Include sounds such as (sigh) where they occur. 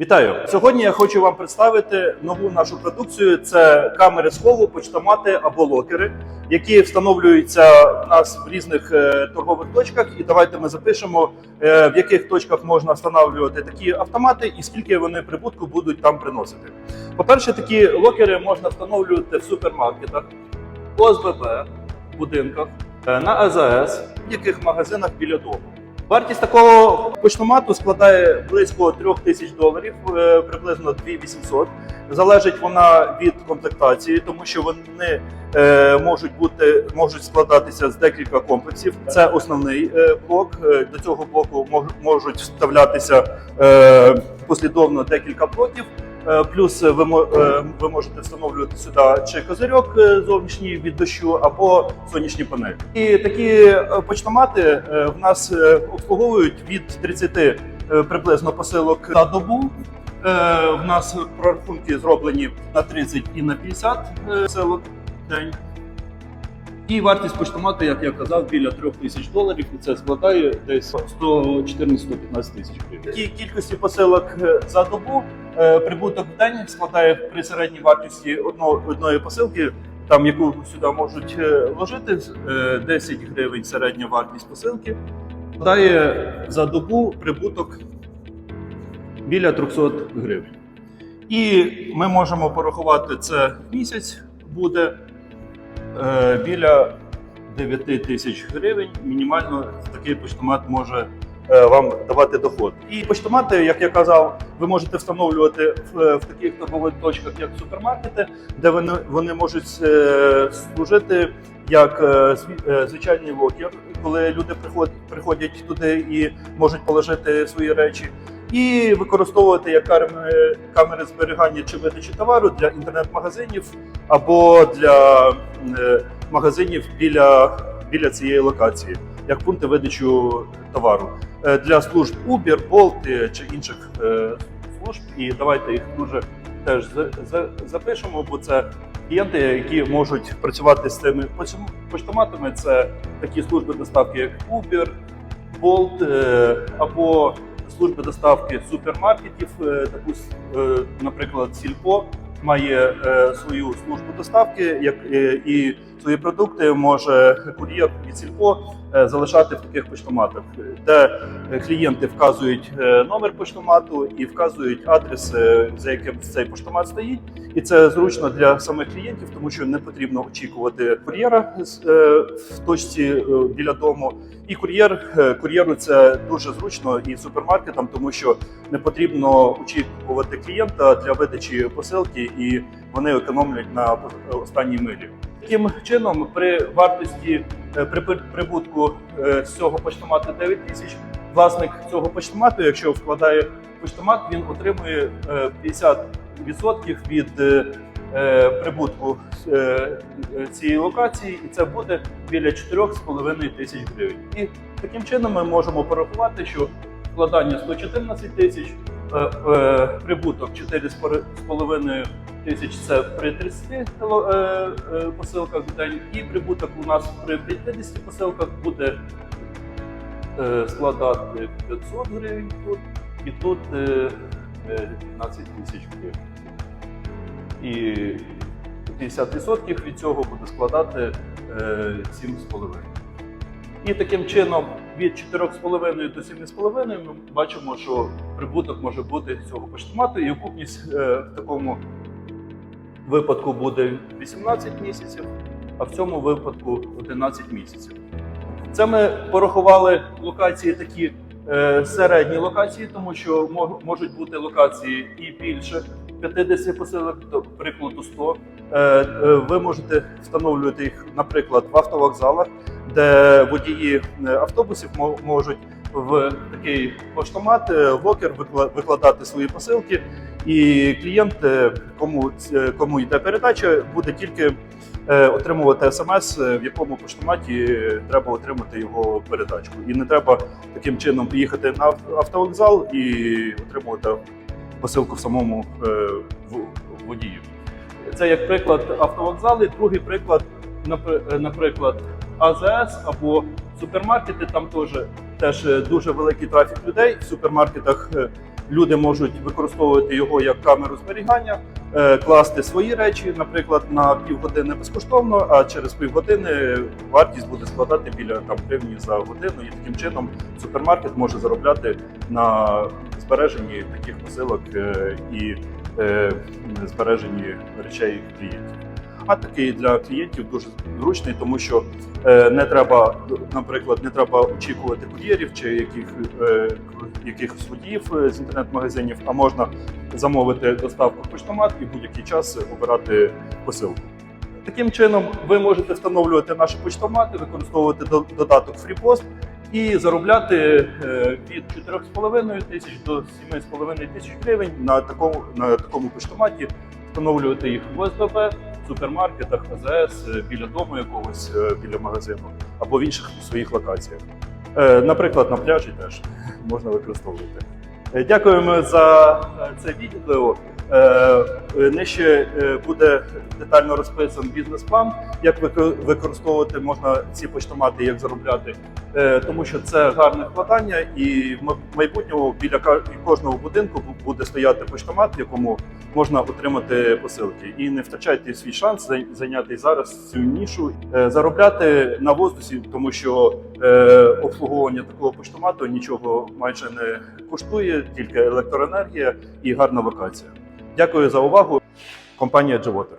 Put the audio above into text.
Вітаю! Сьогодні я хочу вам представити нову нашу продукцію. Це камери схову, почтомати або локери, які встановлюються в нас в різних е, торгових точках. І давайте ми запишемо, е, в яких точках можна встановлювати такі автомати і скільки вони прибутку будуть там приносити. По-перше, такі локери можна встановлювати в супермаркетах, ОСББ, будинках, е, на АЗС, в будь-яких магазинах біля дому. Вартість такого почтомату складає близько 3 тисяч доларів, е, приблизно 2800. Залежить вона від комплектації, тому що вони е, можуть бути можуть складатися з декілька комплексів. Це основний е, блок. До цього блоку мож- можуть вставлятися послідовно декілька блоків. Е, Плюс ви, е, ви можете встановлювати сюди чи козирьок е, зовнішній від дощу, або сонячні панелі. І такі почтомати в нас обслуговують від 30 е, приблизно посилок на добу. В нас прорахунки зроблені на 30 і на 50 е, посилок в день. І вартість почтомату, як я казав, біля 3 тисяч доларів, і це складає десь 114-115 тисяч гривень. Такі кількості посилок е, за добу е, прибуток в день складає при середній вартості одно- одної посилки, там яку сюди можуть е, вложити, е, 10 гривень середня вартість посилки. Складає за добу прибуток біля 300 гривень. І ми можемо порахувати це в місяць буде біля 9 тисяч гривень. Мінімально такий поштомат може е, вам давати доход. І поштомати, як я казав, ви можете встановлювати в, в таких торгових точках, як супермаркети, де вони, вони можуть е, служити як е, е, звичайний локер, коли люди приходять туди і можуть положити свої речі. І використовувати як камери, камери зберігання чи видачі товару для інтернет-магазинів або для е, магазинів біля, біля цієї локації, як пункти видачу товару Е, для служб Uber, Bolt чи інших е, служб. І давайте їх дуже теж за- за- запишемо, бо це клієнти, які можуть працювати з цими поштоматами. Це такі служби доставки, як Uber, Bolt або служби доставки супермаркетів, е, е, наприклад, Сільпо має е, свою службу доставки, як і свої продукти може кур'єр від Сільпо е, залишати в таких поштоматах, де клієнти вказують е, номер поштомату і вказують адрес, е, за яким цей поштомат стоїть. І це зручно для самих клієнтів, тому що не потрібно очікувати кур'єра в точці біля дому. І кур'єр кур'єру це дуже зручно і супермаркетам, тому що не потрібно очікувати клієнта для видачі посилки, і вони економлять на останній милі. Таким чином, при вартості е, при прибутку е, цього почтомату 9 тисяч, власник цього почтомату, якщо вкладає почтомат, він отримує е, 50% від е, е, прибутку цієї локації, і це буде біля 4,5 тисяч гривень. І таким чином ми можемо порахувати, що вкладання 114 тисяч, прибуток 4,5 тисяч це при 30 кіло- е, е, посилках в день, і прибуток у нас при 50 посилках буде е, складати 500 гривень тут, і тут е, е, 15 тисяч гривень. І 50% від цього буде складати е, 7,5. І таким чином від 4,5 до 7,5 ми бачимо, що прибуток може бути цього поштомату, і окупність в такому випадку буде 18 місяців, а в цьому випадку 11 місяців. Це ми порахували локації такі е, середні локації, тому що можуть бути локації і більше 50 посилок, до прикладу 100. Е, е, ви можете встановлювати їх, наприклад, в автовокзалах, де водії е, автобусів можуть в такий поштомат, е, локер викладати свої посилки, і клієнт, е, кому, кому йде передача, буде тільки е, отримувати смс, е, в якому поштоматі е, треба отримати його передачку. І не треба таким чином поїхати на автовокзал і отримувати посилку в самому е, водію. Це як приклад автовокзали. Другий приклад, напри- е, наприклад, АЗС або супермаркети. Там теж теж е, дуже великий трафік людей. В супермаркетах е, люди можуть використовувати його як камеру зберігання, е, класти свої речі, наприклад, на півгодини безкоштовно, а через півгодини вартість буде складати біля там гривні за годину, і таким чином супермаркет може заробляти на збереженні таких посилок е, і е, збереженні речей клієнтів. А такий для клієнтів дуже зручний, тому що е, не треба, наприклад, не треба очікувати кур'єрів чи яких, е, якихось водіїв е, з інтернет-магазинів, а можна замовити доставку в поштомат і будь-який час обирати посилку. Таким чином, ви можете встановлювати наші почтомати, використовувати додаток FreePost і заробляти від 4,5 тисяч до 7,5 тисяч гривень на такому, на такому почтоматі, встановлювати їх в ОСББ, супермаркетах, АЗС, е, біля дому якогось, е, біля магазину або в інших своїх локаціях. Е, Наприклад, на пляжі теж (laughs) можна використовувати. Дякуємо за це відео. Е, е, Нижче е, буде детально розписан бізнес-план, як вико- використовувати можна ці почтомати, як заробляти, тому що це гарне вкладання, і в майбутньому біля кожного будинку буде стояти почтомат, в якому можна отримати посилки. І не втрачайте свій шанс зай- зайняти зараз цю нішу, заробляти на воздусі, тому що обслуговування такого поштомату нічого майже не коштує, тільки електроенергія і гарна локація. Дякую за увагу. Компанія Джавотер.